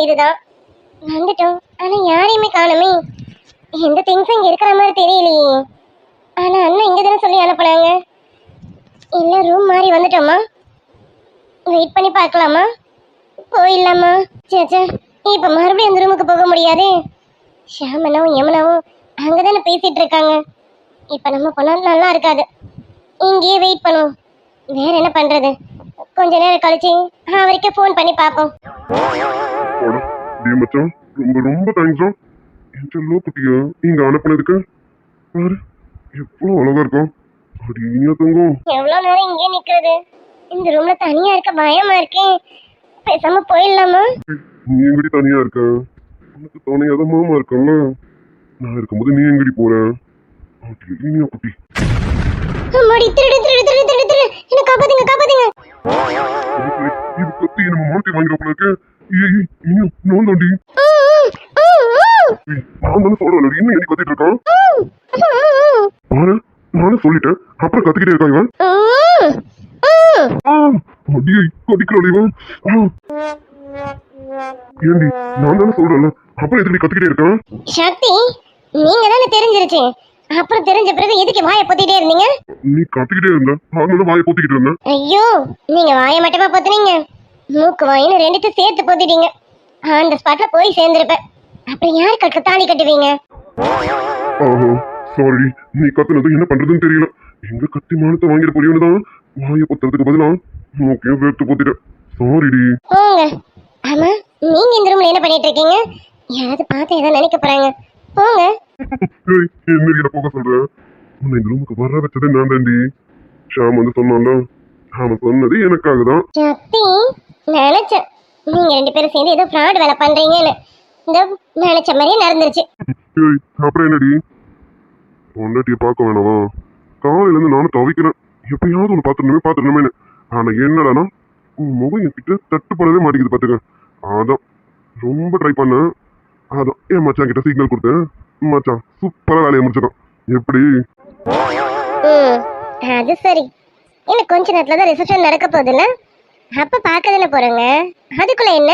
இதுதான். வந்துட்டோம். ஆனா யாரையுமே காணுமே. எந்த திங்ஸும் இங்க இருக்கிற மாதிரி தெரியலையே. ஆனா அண்ணன் இங்க தானே சொல்லி அனுப்புனாங்க. இல்ல ரூம் மாறி வந்துட்டோமா? வெயிட் பண்ணி பார்க்கலாமா? போயிடலாமா? சேச்சா சே இப்ப மறுபடியும் அந்த ரூமுக்கு போக முடியாது. ஷாமனாவும் யமுனாவும் அங்கதானே பேசிட்டு இருக்காங்க. இப்ப நம்ம போனா நல்லா இருக்காது. இங்கேயே வெயிட் பண்ணுவோம். வேற என்ன பண்றது? கொஞ்ச நேரம் கழிச்சு அவருக்கே ஃபோன் பண்ணி பார்ப்போம். மச்சான் ரொம்ப ரொம்ப தேங்க்ஸ்டா என் செல்லோ குட்டியா இங்க அனுப்புனதுக்கு? பாரு எவ்வளோ அழகா இருக்கும் அப்படி இனியா தங்கம் எவ்வளவு நேரம் இங்கே நிக்கிறது? இந்த ரூம்ல தனியா இருக்க பயமா இருக்கே. பேசாம போயிடலாமா? நீ எங்கடி தனியா இருக்க? உனக்கு துணையா தான் மாமா இருக்கல நான் இருக்கும்போது நீ எங்கடி போற? குட்டி. அம்மாடி திருடு திருடு திருடு திருடு திருடு. என்ன காப்பாத்துங்க காப்பாத்துங்க. இது- கத்தி நம்ம மாட்டி வாங்கிட போல இருக்கு. ஏய் ஏய், இனியா நான் தானே சொல்றேன் இன்னும் எனக்கு கத்திட்டு இருக்கான் பாரு நானும் சொல்லிட்டேன் அப்புறம் கத்திக்கிட்டே இருக்கான் இவன் அடியை கடிக்கிறாள் இவன். ஏண்டி நான் தானே சொல்றேன்ல அப்புறம் எதுக்கு கத்திக்கிட்டே இருக்கான் சக்தி நீங்க தானே தெரிஞ்சிருச்சு. அப்புறம் தெரிஞ்ச பிறகு எதுக்கு வாயை பொத்திட்டே இருந்தீங்க? நீ கத்திக்கிட்டே இருந்த. அதனால வாயை பொத்திக்கிட்டு இருந்தேன். ஐயோ நீங்க வாயை மட்டுமா பொத்துனீங்க? மூக்கு வாயின்னு ரெண்டுத்தையும் சேர்த்து பொத்திட்டீங்க. அந்த ஸ்பாட்ல போய் சேர்ந்திருப்பேன். அப்புறம் யார் கட்டு தாலி கட்டுவீங்க? ஆஹோ சாரி நீ கத்துனது என்ன பண்றதுன்னு தெரியல. எங்க கத்தி மானத்தை வாங்கிட போறியோன்னு தான் வாயை பொத்துறதுக்கு பதிலா மூக்கையும் வேர்த்து பொத்திட்டேன். சாரிடி போங்க. ஆமா நீங்க இந்த ரூம்ல என்ன பண்ணிட்டு இருக்கீங்க? யாராவது பார்த்து ஏதாவது நினைக்க போறாங்க. போங்க. என்ன போக சொல்ற? உன்னை இந்த ரூமுக்கு வர வச்சதே நான் தாண்டி ஷாம் வந்து சொன்னான்ல அவன் சொன்னது எனக்காக தான் சக்தி நினைச்சேன் நீங்க ரெண்டு பேரும் சேர்ந்து ஏதோ ஃப்ராட் வேலை பண்றீங்கன்னு. இந்த நினைச்ச மாதிரியே நடந்துருச்சு. ஏய் அப்புறம் என்னடி? பொண்டாட்டிய பார்க்க வேணாமா? காலையில இருந்து நானும் தவிக்கிறேன். எப்பயாவது ஒன்று பார்த்துடணுமே பார்த்துடணுமேனு ஆனா என்னடானா உன் முகம் என்கிட்ட தட்டுப்படவே மாட்டேங்குது பார்த்துக்க அதான். ரொம்ப ட்ரை பண்ணேன் அதான். என் மச்சான் கிட்ட சிக்னல் கொடுத்தேன்? மச்சான் சூப்பரா வேலையை முடிச்சிட்டான். எப்படி? அது சரி. இன்னும் கொஞ்ச நேரத்துல தான் ரிசப்ஷன் நடக்க போகுதுல்ல? அப்ப பார்க்க தானே போறேங்க. அதுக்குள்ள என்ன?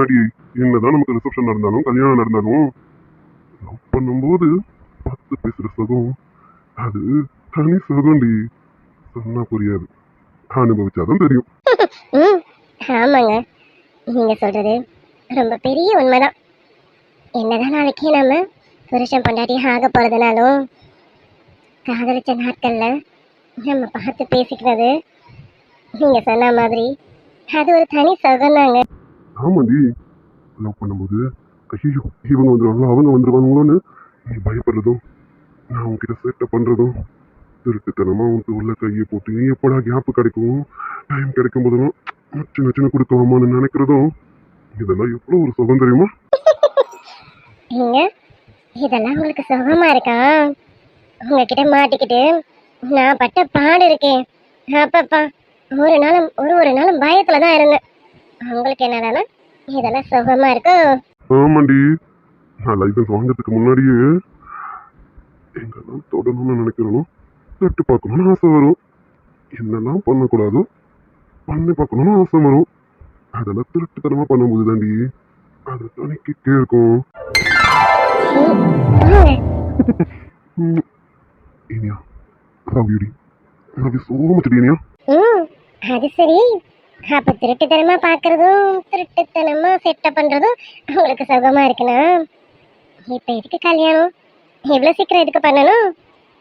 அடி என்னதான் நமக்கு ரிசப்ஷன் நடந்தாலும் கல்யாணம் நடந்தாலும் லவ் பண்ணும்போது பத்து பேசுற சுகம். அது தனி சுகம்டி. சொன்னா புரியாது. அனுபவிச்சாதான் தெரியும். ஆமாங்க. நீங்க சொல்றது ரொம்ப பெரிய உண்மைதான். என்னதான் நாளைக்கு நாம புருஷன் பொண்டாட்டி ஆக போறதுனாலும் காதலிச்ச நாட்கள்ல நம்ம பார்த்து பேசிக்கிறது நீங்க சொன்ன மாதிரி. அது ஒரு தனி சுகம்தாங்க. ஆமாண்டி. லவ் பண்ணும்போது ஐயோ இவங்க வந்துடுவாங்களோ அவங்க வந்துடுவாங்களோன்னு நீ பயப்படுறதும் நான் உன்கிட்ட சேட்டை பண்றதும் திருட்டுத்தனமா உனக்கு உள்ள கையை போட்டு எப்படா கேப் கிடைக்கும் டைம் கிடைக்கும் போதெல்லாம் நச்சு நச்சுன்னு கொடுக்கலாமான்னு நினைக்கிறதும் இதெல்லாம் எவ்வளோ ஒரு சுகம் தெரியுமா? இதெல்லாம் உங்களுக்கு சுகமா இருக்கா? உங்ககிட்ட மாட்டிக்கிட்டு நான் பட்ட பாடு இருக்கேன் அப்பப்பா ஒரு நாளும் ஒரு ஒரு நாளும் பயத்துல தான் இருந்தேன். உங்களுக்கு என்னடானா இதெல்லாம் சுகமா இருக்கோ? ஆமாண்டி நான் லைசன்ஸ் வாங்குறதுக்கு முன்னாடியே எங்கெல்லாம் தொடணும்னு நினைக்கிறனோ தொட்டு பார்க்கணும்னு ஆசை வரும். என்னெல்லாம் பண்ணக்கூடாதோ பண்ணி பார்க்கணும்னு ஆசை வரும். அதெல்லாம் திருட்டுத்தனமா பண்ணும்போது தாண்டி அது தனிக்கிட்டே இருக்கும். Iniya love யூடி love you so much Iniya ம் அது சரி. அப்ப திருட்டுத்தனமா பாக்குறதும் திருட்டுத்தனமா செட்டப் பண்றதும் உங்களுக்கு சுகமா இருக்குன்னா இப்ப எதுக்கு கல்யாணம்? எவ்வளவு சீக்கிரம் எதுக்கு பண்ணணும்?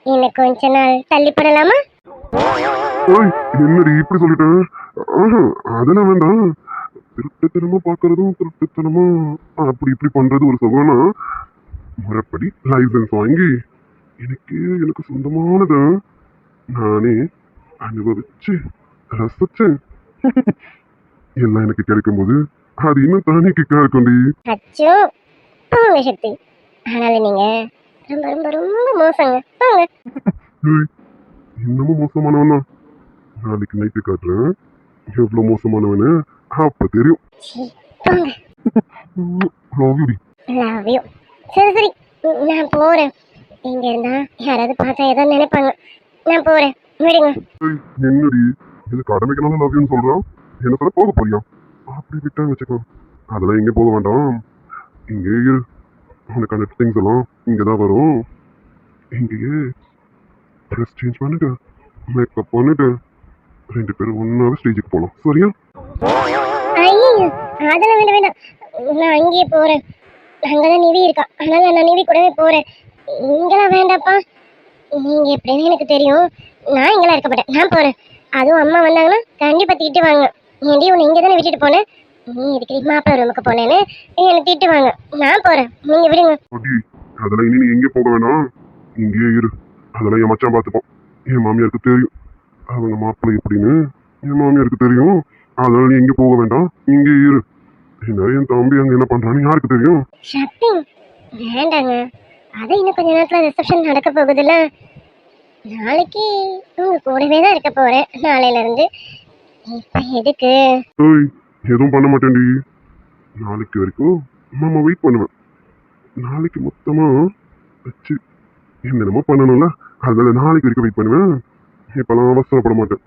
இன்னும் கொஞ்ச நாள் தள்ளி ஓய் என்னடி இப்படி சொல்லிட்டேன் அதெல்லாம் வேண்டாம். திருட்டுத்தனமா பார்க்கறதும் திருட்டுத்தனமா அப்படி இப்படி பண்றது ஒரு சுகம்னா முறைப்படி லைசன்ஸ் வாங்கி எனக்கு எனக்கு சொந்தமானத. நானே அனுபவிச்சு ரசிச்சேன். எல்லாம் எனக்கு கிடைக்கும்போது அது இன்னும் தானே கிக்கா இருக்கும்டி. அச்சோ போங்க சக்தி. ஆனாலும் நீங்க ரொம்ப ரொம்ப ரொம்ப மோசங்க. போங்க இன்னமும் மோசமானவனா? நாளைக்கு நைட்டு காட்டுறேன். எவ்வளவு மோசமானவனு அப்ப தெரியும். லவ் யூடி லவ் யூ சரி சரி. நான் போறேன். இங்க இருந்தா யாராவது பார்த்தா ஏதோ நினைப்பாங்க. நான் போறேன். விடுங்க. என்னடி? இது கடமைக்கனால லவ் யூன்னு சொல்றான் என்ன சொல்ல போக போறியா? அப்படி விட்டா வச்சுக்கோ. அதெல்லாம் எங்கே போக வேண்டாம். இங்கே இரு. உனக்கு அந்த திங்ஸ் எல்லாம் இங்கே தான் வரும். இங்கேயே ட்ரெஸ் சேஞ்ச் பண்ணிட்டு மேக்கப் பண்ணிட்டு ரெண்டு பேரும் ஒன்றாவே ஸ்டேஜுக்கு போகலாம் சரியா? அதெல்லாம் வேண்டாம் வேண்டாம். நான் அங்கேயே போறேன். அங்கதான் நிவி இருக்கா. அதனால நான் நிவி கூடவே போறேன். இங்கெல்லாம் வேண்டாப்பா நீங்க எப்படின்னு எனக்கு தெரியும். நான் இங்கெல்லாம் இருக்க மாட்டேன். நான் போறேன். அதுவும் அம்மா வந்தாங்கன்னா கண்டிப்பா திட்டுவாங்க. ஏண்டி உன்னை இங்கே தானே விட்டுட்டு போனேன்? நீ எதுக்கு மாப்பிள்ளை ரூமுக்கு போனேன்னு என்னை திட்டுவாங்க. நான் போறேன். நீங்க விடுங்க. அதெல்லாம் இனி நீ எங்கே போக வேணாம். இங்கேயே இரு. அதெல்லாம் என் மச்சான் பார்த்துப்போம் என் மாமியாருக்கு தெரியும். அவங்க மாப்பிள்ளை எப்படின்னு என் மாமியாருக்கு தெரியும். அதனால நீ எங்கே போக வேண்டாம். இங்கே இரு. என்ன என் தம்பி அங்கே என்ன பண்ணுறான்னு யாருக்கு தெரியும்? வேண்டாங்க. அது இன்னும் கொஞ்ச நேரத்தில் ரிசப்ஷன் நடக்க போகுதுல்ல. நாளைக்கு உங்க கூடவே தான் இருக்க போறேன் நாளையில இருந்து எதுக்கு? ஏய் எதுவும் பண்ண மாட்டேன்டி. நாளைக்கு வரைக்கும் நம்ம வெயிட் பண்ணுவேன். நாளைக்கு மொத்தமாக வச்சு என்னென்னமோ பண்ணணும்ல. அதனால நாளைக்கு வரைக்கும் வெயிட் பண்ணுவேன். இப்போலாம் அவசரப்பட மாட்டேன்.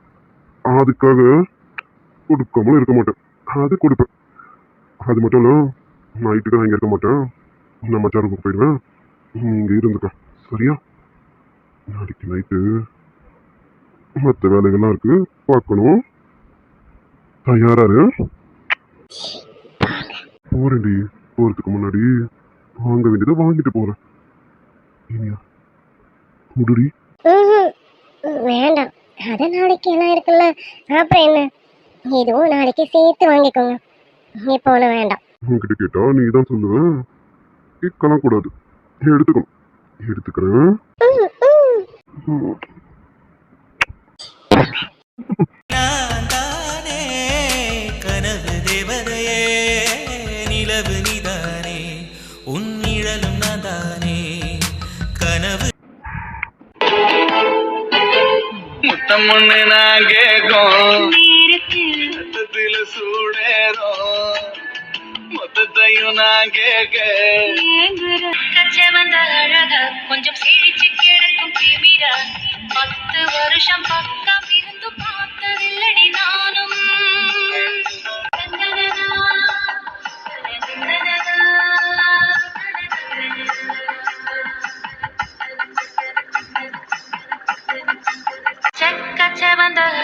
அதுக்காக கொடுக்காமலும் இருக்க மாட்டேன். அது கொடுப்பேன். அது மட்டும் இல்லை நைட்டுக்கு நான் இங்கே இருக்க மாட்டேன். நம்ம மச்சாருக்கு போயிடுவேன். நீ இங்கே இருந்துக்க. சரியா? நாளைக்கு நைட்டு மற்ற வேலைகள்லாம் இருக்கு. பார்க்கணும். தயாராரு போறேன்டி. போறதுக்கு முன்னாடி வாங்க வேண்டியதை வாங்கிட்டு போறேன். இனியா ம்ஹும். வேண்டாம். அது நாளைக்கு எல்லாம் இருக்குல்ல. அப்புறம் என்ன? இதுவும் நாளைக்கு சேர்த்து வாங்கிக்கோங்க. இப்போ ஒன்றும் வேண்டாம். உன்கிட்ட கேட்டா நீ தான் சொல்லுவேன் கேட்கலாம் கூடாது. எடுத்துக்கணும். எடுத்துக்கிறேன் முத்தம் ஒண்ணு நான் கேட்கும். மொத்தத்துல சூடேறும். மொத்தத்தையும் நான் கேட்க. கச்சை வந்த அழக கொஞ்சம் சிரிச்சு கிடக்கும் திமிரா. பத்து வருஷம் பக்கம் இருந்து பார்த்ததில்லடி நானும். செக்கச்சை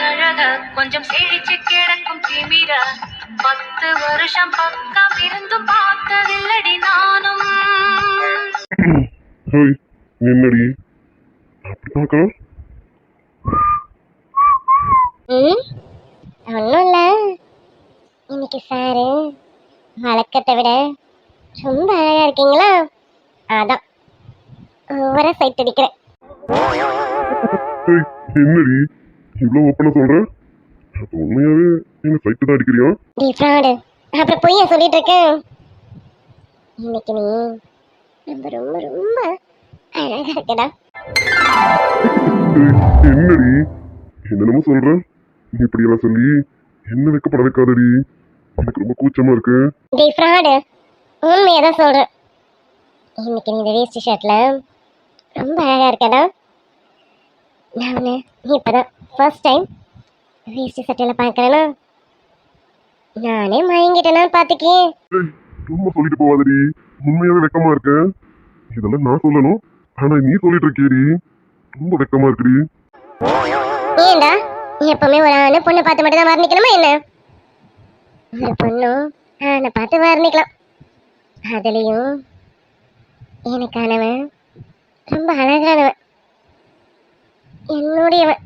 அழக கொஞ்சம் சிரிச்சு கிடக்கும் திமிர. பத்து வருஷம் பக்கம் இருந்து பார்த்ததில்லடி நானும். ஹேய் என்னடி அப்படி பார்க்க ம் ஒன்றும் இல்லை. இன்னைக்கு சாரு வழக்கத்தை விட ரொம்ப அழகா இருக்கீங்களா? அதான் ஓவரா சைட் அடிக்கிறேன். என்னடி? இவ்வளோ ஓப்பனாக சொல்கிறேன் அப்போ உண்மையாகவே என்ன சைட்டு தான் அடிக்கிறியா? ஃப்ராடு அப்புறம் பொய்யா சொல்லிட்டு இருக்கேன் இன்னைக்கு நீ ரொம்ப ரொம்ப ரொம்ப அழகா இருக்கடா என்னடி? என்னென்னமோ சொல்கிறேன் நீ இப்படியெல்லாம் சொல்லி என்ன வைக்கப்பட வைக்காதடி? எனக்கு ரொம்ப கூச்சமாக இருக்கு. டி ஃப்ராடு. உண்மையை தான் சொல்கிறேன் இன்னைக்கு நீ இந்த வேஸ்ட் ஷர்ட்டில் ரொம்ப அழகாக இருக்கடா நான் இப்போ தான் ஃபர்ஸ்ட் டைம் வேஸ்ட் சட்டையில் பார்க்குறேன்னா நானே மயங்கிட்டேனான்னு பார்த்துக்கேன் ரொம்ப சொல்லிட்டு போவாதடி. உண்மையாவே வெக்கமா இருக்கு? இதெல்லாம் நான் சொல்லணும். ஆனா நீ சொல்லிட்டு இருக்கியடி. ரொம்ப வெக்கமா இருக்குடி. ஏன்டா எப்பவுமே ஒரு ஆணு பொண்ணை பார்த்து மட்டும் தான் வர்ணிக்கணுமா என்ன? ஒரு பொண்ணும் ஆணை பார்த்து வர்ணிக்கலாம். அதுலேயும் எனக்கானவன் ரொம்ப அழகானவன். என்னுடையவன்.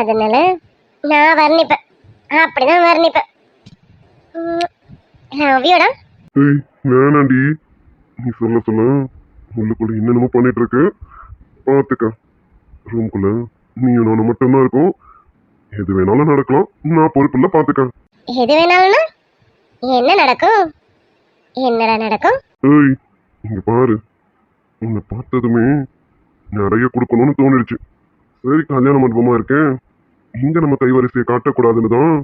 அதனால நான் வர்ணிப்பேன். அப்படிதான் வர்ணிப்பேன். லவ்யூடா ஏய் வேணாண்டி. நீ சொல்ல சொல்ல உள்ளுக்குள்ள என்னென்னமோ பண்ணிட்டு இருக்கு பார்த்துக்க ரூம்குள்ள நீயும் நானும் மட்டும்தான் இருக்கும். எது வேணாலும் நடக்கலாம். நான் பொறுப்பில்ல பார்த்துக்க எது வேணாலும்னா என்ன நடக்கும்? என்னடா நடக்கும்? ஏய் இங்க பாரு. உன்னை பார்த்ததுமே நிறைய கொடுக்கணும்னு தோணிடுச்சு. சரி கல்யாண மண்டபமா இருக்கேன். இங்க நம்ம கைவரிசையை காட்டக்கூடாதுன்னு தான்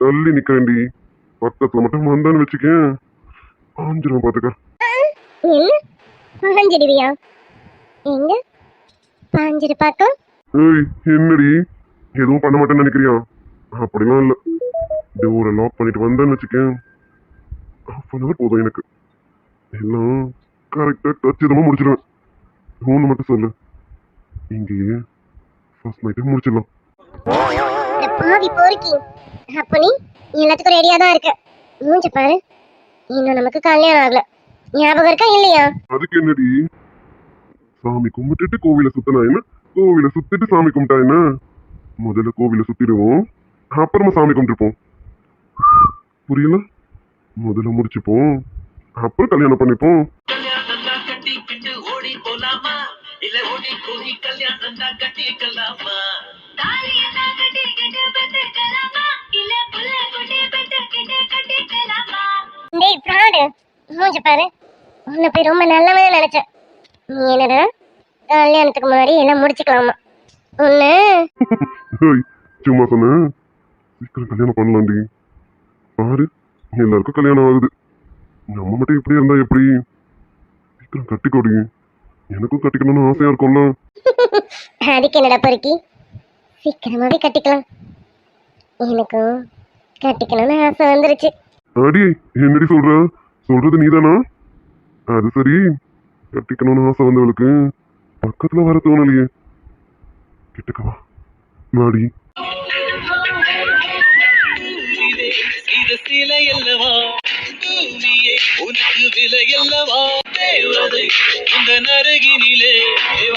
தள்ளி நிக்கிறேன்டி. பக்கத்துல மட்டும் வந்தான்னு வச்சுக்கேன். ஆஞ்சிரும் பாத்துக்க. என்ன? பாஞ்சிடுவியா எங்க? பாஞ்சிரு பார்க்கும் ஏய் என்னடி? எதுவும் பண்ண மாட்டேன்னு நினைக்கிறியா? அப்படிலாம் இல்ல. டோரை லாக் பண்ணிட்டு வந்தேன்னு வச்சுக்கேன். ஹாஃப் அன் ஹவர் போதும் எனக்கு எல்லாம் கரெக்டாக கச்சிதமாக முடிச்சிடுவேன் ஒன்று மட்டும் சொல்லு. இங்கேயே ஃபர்ஸ்ட் நைட்டே முடிச்சிடலாம். பாவி போருக்கி. அப்ப நீ எல்லாத்துக்கும் ரெடியா தான் இருக்க. மூஞ்ச பாரு. இன்னும் நமக்கு கல்யாணம் ஆகல. ஞாபகம் இருக்கா இல்லையா? அதுக்கு என்னடி? சாமி கும்பிட்டுட்டு கோவிலை சுத்தினா என்ன? கோவிலை சுத்திட்டு சாமி கும்பிட்டா என்ன? முதல்ல கோவிலை சுத்திடுவோம். அப்புறமா சாமி கும்பிட்டுப்போம் புரியல முதல்ல முடிச்சுப்போம். அப்புறம் கல்யாணம் பண்ணிப்போம்? டேய் ஃப்ராடு மூஞ்ச பாரு. உன்னை போய் ரொம்ப நல்லவன் நினைச்சேன். நீ என்னடா கல்யாணத்துக்கு முன்னாடி எல்லாம் முடிச்சுக்கலாமா? ஹேய் சும்மா சொன்னேன் சீக்கிரம் கல்யாணம் பண்ணலாம்டி பாரு எல்லாருக்கும் கல்யாணம் ஆகுது. நம்ம மட்டும் இப்படியே இருந்தா எப்படி? சீக்கிரம் கட்டிக்கோடி. எனக்கும் கட்டிக்கணும்னு ஆசையா இருக்கும்ல. அதுக்கு என்னடா பொறுக்கி? சீக்கிரமாவே கட்டிக்கலாம். எனக்கும் கட்டிக்கணும்னு ஆசை வந்துருச்சு. அடி என்னடி சொல்ற? சொல்றது நீதானா? அது சரி. கட்டிக்கணும்னு ஆசை வந்தவளுக்கு பக்கத்துல வர தோணலையே. கிட்டக்கவா மாடி உனக்கு தேவதை இந்த நரகினிலே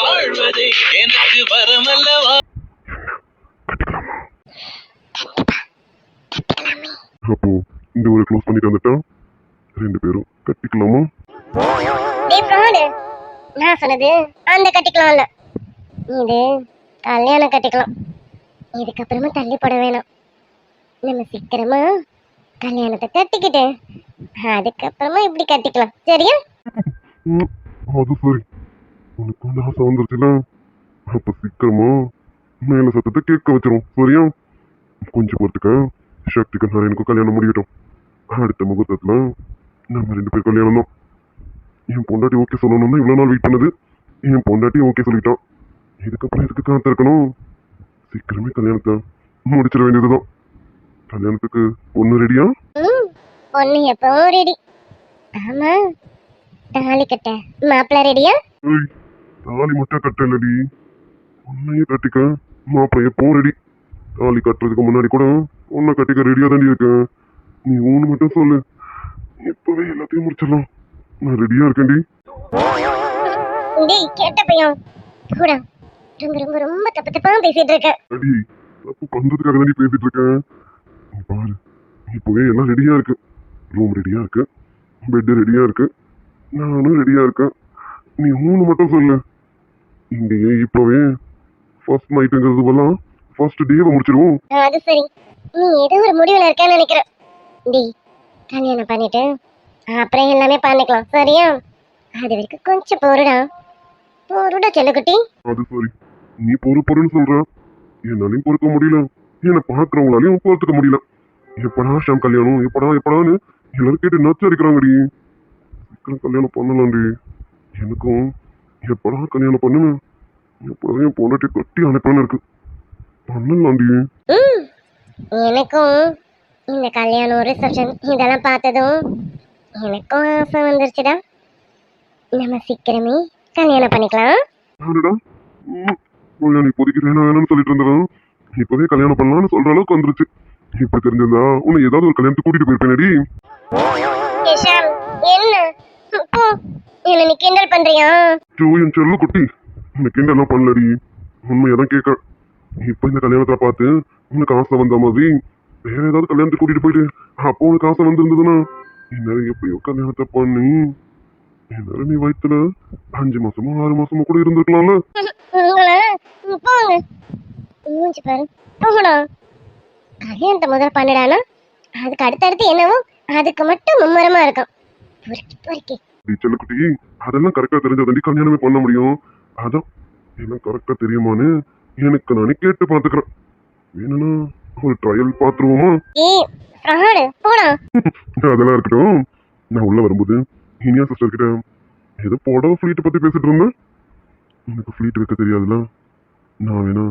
வாழ்வதே எனக்கு அப்போ இந்த ஒரு க்ளோஸ் பண்ணிட்டு வந்துட்டா? ரெண்டு பேரும் கட்டிக்கலாமா? நான் சொன்னது அந்த கட்டிக்கலாம்ல இது கல்யாணம் கட்டிக்கலாம். இதுக்கப்புறமா தள்ளி போட வேணாம். நம்ம சீக்கிரமா கல்யாணத்தை கட்டிக்கிட்டு அதுக்கப்புறமா இப்படி கட்டிக்கலாம். சரியா? அது சரி. உனக்கு வந்து ஆசை வந்துருச்சுல அப்ப சீக்கிரமா மேல சத்தத்தை கேட்க வச்சிரும். சரியா? கொஞ்சம் பொறுத்துக்க. சக்திக்கு நாராயணுக்கும் கல்யாணம் முடியட்டும். அடுத்த முகூர்த்தத்துல நம்ம ரெண்டு பேர் கல்யாணம் தான் என் பொண்டாட்டி ஓகே சொல்லணும் தான் இவ்வளோ நாள் வெயிட் பண்ணது. என் பொண்டாட்டி ஓகே சொல்லிட்டான். இதுக்கப்புறம் எதுக்கு காத்திருக்கணும் சீக்கிரமே கல்யாணத்தை முடிச்சிட வேண்டியதுதான். கல்யாணத்துக்கு ஒன்று ரெடியா பொண்ணு எப்பவும் ரெடி ஆமா. தாலி கட்ட. மாப்பிள்ள ரெடியா தாலி மட்டும் கட்டலடி. உன்னையே கட்டிக்க மாப்பிள்ளை எப்பவும் ரெடி தாலி கட்டுறதுக்கு முன்னாடி கூட உன்னை கட்டிக்க ரெடியா தாண்டி இருக்கேன். நீ ஊனு மட்டும் சொல்லு. இப்பவே எல்லாத்தையும் முடிச்சிடலாம். நான் ரெடியா இருக்கேன்டி. டேய் கெட்ட பையன். கூட ரொம்ப ரொம்ப ரொம்ப தப்பு தப்பா பேசிட்டு இருக்க. அடி தப்பு பண்றதுக்காக தாண்டி பேசிட்டு இருக்கேன். நீ பாரு இப்பவே எல்லாம் ரெடியா இருக்கு. ரூம் ரெடியா இருக்கு. பெட் ரெடியா இருக்கு. நானும் ரெடியா இருக்கேன். நீ ஊனு மட்டும் சொல்லு. இங்கேயே இப்பவே. ஃபர்ஸ்ட் நைட்டுங்கிறது போலாம் ஃபர்ஸ்ட் டேவை முடிச்சிருவோம். அது சரி. நீ ஏதோ ஒரு முடிவுல இருக்கேன்னு நினைக்கிறேன் டேய் கல்யாணம் பண்ணிட்டு அப்புறம் எல்லாமே பண்ணிக்கலாம். சரியா? அது வரைக்கும் கொஞ்சம் பொறுடா. பொறுடா செல்லக்குட்டி. அது சரி. நீ பொறு பொறுன்னு சொல்ற. என்னாலையும் பொறுக்க முடியல. என்னை பாக்குறவங்களாலையும் பொறுத்துக்க முடியல. எப்படா ஷாம் கல்யாணம்? எப்படா எப்படான்னு எல்லாரும் கேட்டு நச்சரிக்கிறாங்கடி சீக்கிரம் கல்யாணம் பண்ணலாம்டி. எனக்கும் எப்படா கல்யாணம் பண்ணுன்னு எப்படா என் பொண்டாட்டி கட்டி அனுப்பணும்னு இருக்கு. பண்ணலாம்டி. எனக்கும் இந்த கல்யாணம் ரிசப்ஷன் இதெல்லாம் பார்த்ததும் எனக்கும் ஆசை வந்துருச்சுடா. நம்ம சீக்கிரமே கல்யாணம் பண்ணிக்கலாம். கல்யாணம் இப்போதைக்கு வேணாம் சொல்லிட்டு இருந்தவன். இப்பவே கல்யாணம் பண்ணலாம்னு சொல்ற அளவுக்கு வந்துருச்சு. இப்ப தெரிஞ்சிருந்தா உன்னை ஏதாவது ஒரு கல்யாணத்துக்கு கூட்டிட்டு போயிருப்பேனடி. என்ன? நீ கிண்டல் பண்றியா? ஜோ என் செல்ல குட்டி. உனக்கு என்ன பண்ணலடி. உண்மையை தான் கேட்க. இப்ப இந்த கல்யாணத்தை பார்த்து உனக்கு ஆசை வந்த மாதிரி வேற ஏதாவது கல்யாணத்துக்கு கூட்டிட்டு போயிட்டு அப்போ உனக்கு ஆசை வந்திருந்ததுன்னா இந்நேரம் எப்பயோ கல்யாணத்தை பண்ணி இந்நேரம் நீ வயித்துல அஞ்சு மாசமோ ஆறு மாசமோ கூட இருந்திருக்கலாம்ல. மூஞ்சி பாரு. போங்கடா. கல்யாணத்தை முதல்ல பண்ணிடானா? அதுக்கு அடுத்தடுத்து என்னவோ அதுக்கு மட்டும் மும்மரமா இருக்கும். பொறுக்கி பொறுக்கி. செல்லக்குட்டி அதெல்லாம் கரெக்டா தெரிஞ்சதாண்டி கல்யாணமே பண்ண முடியும். அதான். எல்லாம் கரெக்டா தெரியுமான்னு எனக்கு நானே கேட்டு பாத்துக்கிறேன் வேணும்னா ஒரு ட்ரையல் பாத்துருவோமா ஏய் ஃப்ராடு போடா. அதெல்லாம் இருக்கட்டும். நான் உள்ள வரும்போது இனியா சிஸ்டர் கிட்ட ஏதோ புடவை ஃப்ளீட் பத்தி பேசிட்டு இருந்தேன் எனக்கு ஃப்ளீட் வைக்க தெரியாதுல. நான் வேணா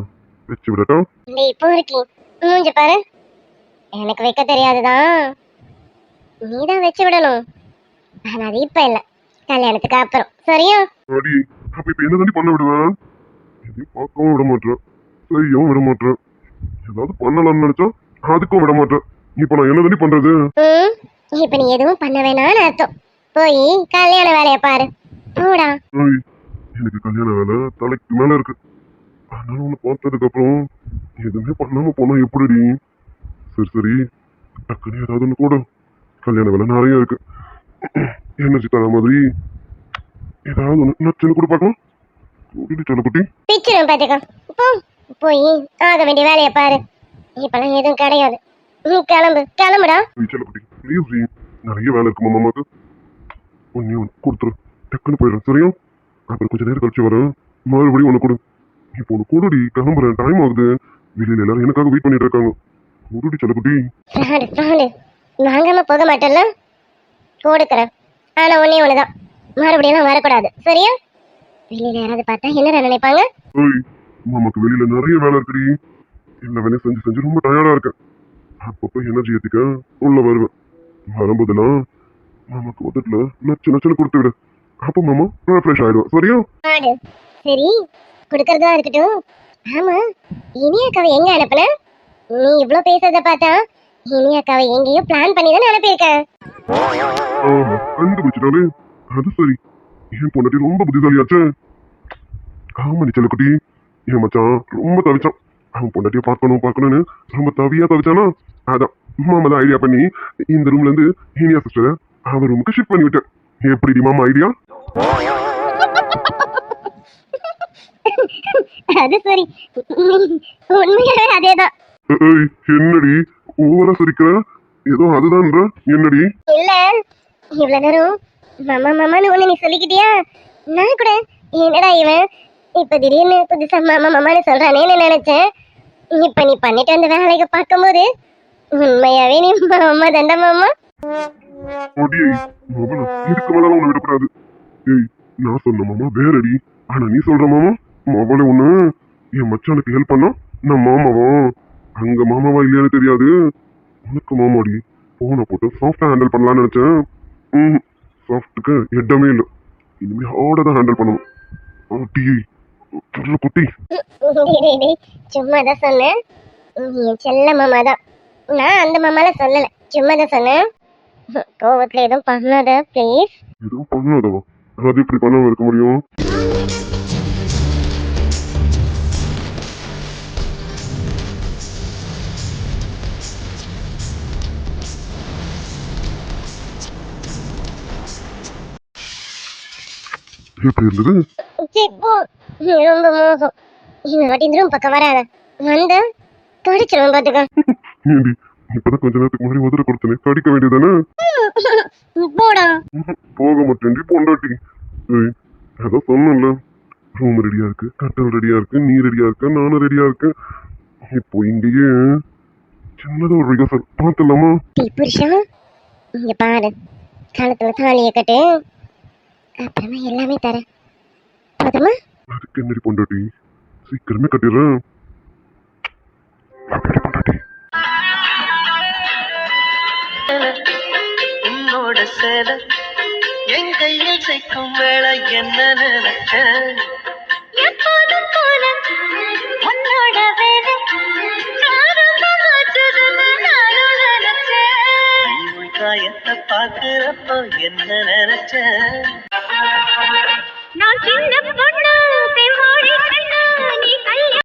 வச்சு விடட்டா? டேய் பொறுக்கி மூஞ்சி பாரு. எனக்கு வைக்க தெரியாதுதான் நீ தான் வச்சு விடணும். ஆனா அது இப்ப இல்ல. கல்யாணத்துக்கு அப்புறம். சரியா? அடி அப்ப இப்ப என்ன பண்ண விடுவேன் எதையும் பார்க்கவும் விட மாட்டேன் செய்யவும் விட மாட்டேன் ஏதாவது பண்ணலாம்னு நினைச்சா அதுக்கும் விட மாட்டேன். இப்ப நான் என்ன தாண்டி பண்றது? ம் இப்ப நீ எதுவும் பண்ண வேணாம்னு அர்த்தம். போய் கல்யாண வேலையை பாரு. போடா. ஏய், எனக்கு கல்யாண வேலை தலைக்கு மேல இருக்கு. அதனால உன்னை பார்த்ததுக்கு அப்புறம் எதுவுமே பண்ணாம போனா எப்படிடி? சரி சரி டக்குனு ஏதாவது ஒன்று கூட கல்யாண வேலை நிறைய இருக்கு. எனர்ஜி தர மாதிரி ஏதாவது ஒன்று நச்சுன்னு கூட பார்க்கலாம் கூட்டிட்டு சொல்ல குட்டி பிச்சிடும் பாத்துக்கோ. போ. போய் ஆக வேண்டிய வேலையை பாரு. இப்பெல்லாம் எதுவும் கிடையாது. நீ கிளம்பு. கிளம்புடா. செல்ல குட்டி ப்ளீஸ் ஜி நிறைய வேலை இருக்கு மாமாக்கு ஒன்னே ஒன்று கொடுத்துரு. டக்குன்னு போயிடுறேன் சரியா? அப்புறம் கொஞ்ச நேரம் கழிச்சு வரேன். மறுபடியும் ஒன்று கொடு. இப்போ ஒன்று கொடுடி. கிளம்புறேன். டைம் ஆகுது. வெளியில எல்லாரும் எனக்காக வெயிட் பண்ணிட்டு இருக்காங்க. கொடுடி செல்ல குட்டி ஃப்ராடு ஃப்ராடு வாங்காம போக மாட்டேல்ல? கொடுக்குறேன். ஆனா ஒன்னே ஒண்ணுதான். மறுபடியும் வரக்கூடாது. சரியா? வெளியில யாராவது பார்த்தா என்னடா நினைப்பாங்க? ஓய் மாமாக்கு வெளியில நிறைய வேலை இருக்குடி. எல்லா வேலையும் செஞ்சு செஞ்சு ரொம்ப டயர்டா இருக்கேன். அப்பப்போ எனர்ஜி ஏத்திக்க உள்ள வருவேன். வரும்போதெல்லாம் மாமாக்கு உதட்டுல நச்சு நச்சுன்னு கொடுத்து விடு. அப்போ மாமா ரெஃப்ரெஷ் ஆயிடுவேன். சரியா? சரி கொடுக்கறதா இருக்கட்டும். ஆமா இனியாக்காவை எங்க அனுப்புன? நீ இவ்ளோ பேசுறத பார்த்தா இனியாக்காவை எங்கேயோ பிளான் பண்ணி தானே அனுப்பியிருக்க கண்டுபிடிச்சிட்டாலே. அது சரி. என் பொண்டாட்டி ரொம்ப புத்திசாலியாச்சே. ஆமா செல்லக்குட்டி. என் மச்சான் ரொம்ப தவிச்சான். அவன் பொண்டாட்டியை பார்க்கணும் பார்க்கணும்னு ரொம்ப தவியா தவிச்சானா? அதான் மாமா தான் ஐடியா பண்ணி இந்த ரூம்ல இருந்து இனியா சிஸ்டரை அவன் ரூமுக்கு ஷிஃப்ட் பண்ணி விட்டேன் எப்படி மாமா ஐடியா அது சரி உண்மையாவே அதேதான். ஏய் என்னடி? ஓவரா சிரிக்கிற? ஏதோ அதுதான்ற? என்னடி? இல்ல இவ்வளவு நேரம் மாமா மாமான்னு ஒண்ணு நீ சொல்லிக்கிட்டியா? நான் கூட என்னடா இவன்? இப்போ திடீர்னு புதுசா மாமா மாமான்னு சொல்றானேன்னு நினைச்சேன். இப்ப நீ பண்ணிட்டு வந்த வேலைக்கு பார்க்கும்போது உண்மையாவே நீ மாமா தண்டா மாமா. அடி மாமா இதுக்கு மேல உன்னை விடக்கூடாது. ஏய் நான் சொன்ன மாமா வேறடி. ஆனா நீ சொல்ற மாமா மாமால ஒண்ணு என் மச்சானுக்கு ஹெல்ப் பண்ணா நான் மாமாவா? அங்க மாமாவா இல்லையான்னு தெரியாது. உனக்கு மாமாடி போனை போட்டு சாஃப்டா ஹேண்டில் பண்ணலாம்னு நினைச்சேன். ம் சாஃப்ட்டுக்கு எட்டமே இல்லை. இனிமே ஹார்டா தான் ஹேண்டில் பண்ணணும். அடி குட்டி சும்மா தான் சொன்னேன் செல்ல மாமா தான் நான் அந்த மாமால சொல்லல. சும்மா தான் சொன்னேன். கோவத்துல எதுவும் பண்ணாத ப்ளீஸ் எதுவும் பண்ணாதவா? அது இப்படி பண்ணாம இருக்க முடியும்? எப்படி இருந்தது சீ, போ. நீ ரொம்ப மோசம். இந்த வாட்டி இந்த room பக்கம் வராத. வந்த கடிச்சிருவேன் பாத்துக்க. ஏண்டி இப்பதான் கொஞ்ச நேரத்துக்கு முன்னாடி உதற கொடுத்தனே கடிக்க வேண்டியதானே போடா. போக மாட்டேன்டி பொண்டாட்டி. ஏய் அதான் சொன்னேன்ல. ரூம் ரெடியா இருக்கு கட்டல் ரெடியா இருக்கு நீ ரெடியா இருக்க நானும் ரெடியா இருக்கேன். இப்போ இங்கேயே சின்னதா ஒரு ரிகர்சல் பார்த்துலாமா டீ புருஷா இங்க பாரு. கழுத்துல தாலியை கட்டு. அப்புறமா எல்லாமே தரேன். போதுமா அதுக்கு என்னடி பொண்டாட்டி? சீக்கிரமே கட்டிடுறேன். அப்படியே பொண்டாட்டி. உன்னோட சேலை என் கையில் சேர்க்கும் வேலை என்ன நினைச்ச எப்போதும் போல உன்னோட வேலை காயத்தை என்ன நினைச்ச? నా చిన్న పొన్న